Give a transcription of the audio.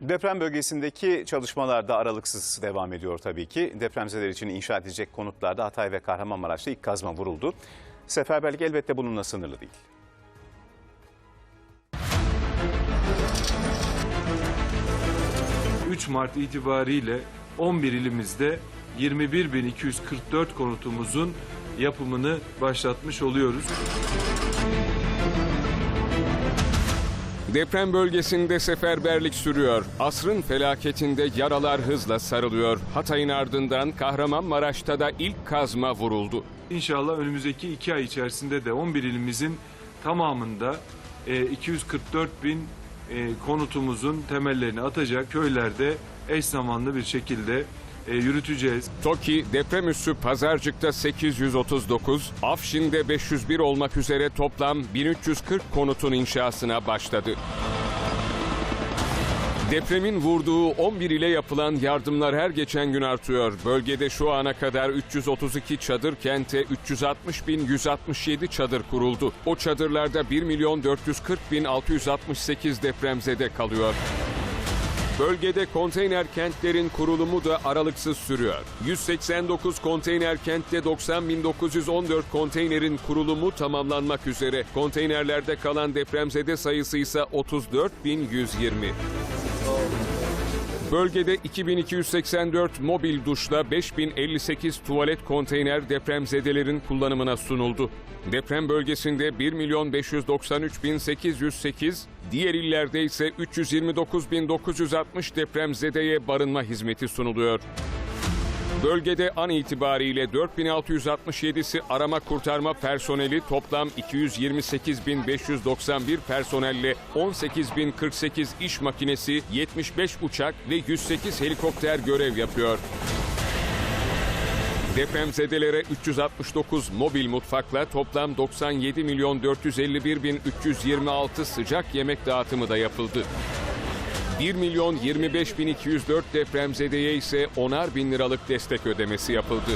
Deprem bölgesindeki çalışmalar da aralıksız devam ediyor tabii ki. Depremzedeler için inşa edilecek konutlarda Hatay ve Kahramanmaraş'ta ilk kazma vuruldu. Seferberlik elbette bununla sınırlı değil. ...3 Mart itibariyle 11 ilimizde 21.244 konutumuzun yapımını başlatmış oluyoruz. Deprem bölgesinde seferberlik sürüyor. Asrın felaketinde yaralar hızla sarılıyor. Hatay'ın ardından Kahramanmaraş'ta da ilk kazma vuruldu. İnşallah önümüzdeki 2 ay içerisinde de 11 ilimizin tamamında e, 244 bin e, konutumuzun temellerini atacak köylerde eş zamanlı bir şekilde e, yürüteceğiz. TOKİ deprem üssü Pazarcık'ta 839, Afşin'de 501 olmak üzere toplam 1340 konutun inşasına başladı. Depremin vurduğu 11 ile yapılan yardımlar her geçen gün artıyor. Bölgede şu ana kadar 332 çadır kente 360 bin 167 çadır kuruldu. O çadırlarda 1 milyon 440 bin 668 depremzede kalıyor. Bölgede konteyner kentlerin kurulumu da aralıksız sürüyor. 189 konteyner kentte 90.914 konteynerin kurulumu tamamlanmak üzere. Konteynerlerde kalan depremzede sayısı ise 34.120. Bölgede 2284 mobil duşla 5058 tuvalet konteyner depremzedelerin kullanımına sunuldu. Deprem bölgesinde 1 milyon 593 bin 808, diğer illerde ise 329 bin 960 depremzedeye barınma hizmeti sunuluyor. Bölgede an itibariyle 4667'si arama kurtarma personeli toplam 228.591 personelle 18.048 iş makinesi, 75 uçak ve 108 helikopter görev yapıyor. Depremzedelere 369 mobil mutfakla toplam 97 milyon 451 bin 326 sıcak yemek dağıtımı da yapıldı. 1 milyon 25 bin 204 depremzedeye ise 10'ar bin liralık destek ödemesi yapıldı.